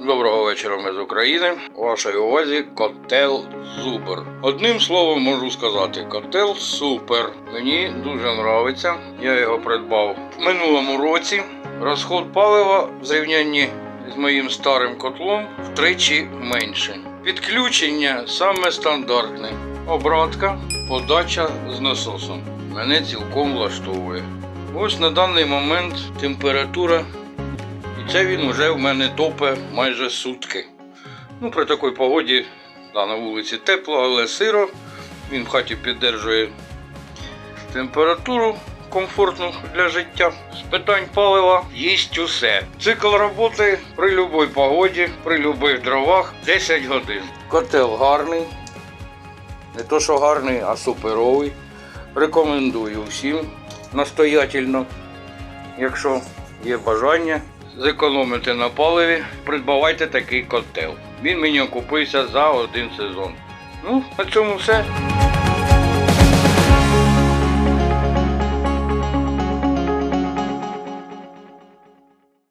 Доброго вечора, ми з України. Вашій увазі котел Зубер. Одним словом можу сказати, котел супер. Мені дуже подобається. Я його придбав в минулому році. Розход палива в зрівнянні з моїм старим котлом втричі менше. Підключення саме стандартне. Обратка, подача з насосом. Мене цілком влаштовує. Ось на даний момент температура і це він уже в мене топе майже сутки. Ну, при такій погоді, да, на вулиці тепло, але сиро. Він в хаті підтримує температуру комфортну для життя. З питань палива їсть усе. Цикл роботи при будь-якій погоді, при будь-яких дровах 10 годин. Котел гарний. Не то, що гарний, а суперовий. Рекомендую всім настоятельно якщо є бажання зекономити на паливі, придбавайте такий котел. Він мені окупився за один сезон. Ну, на цьому все.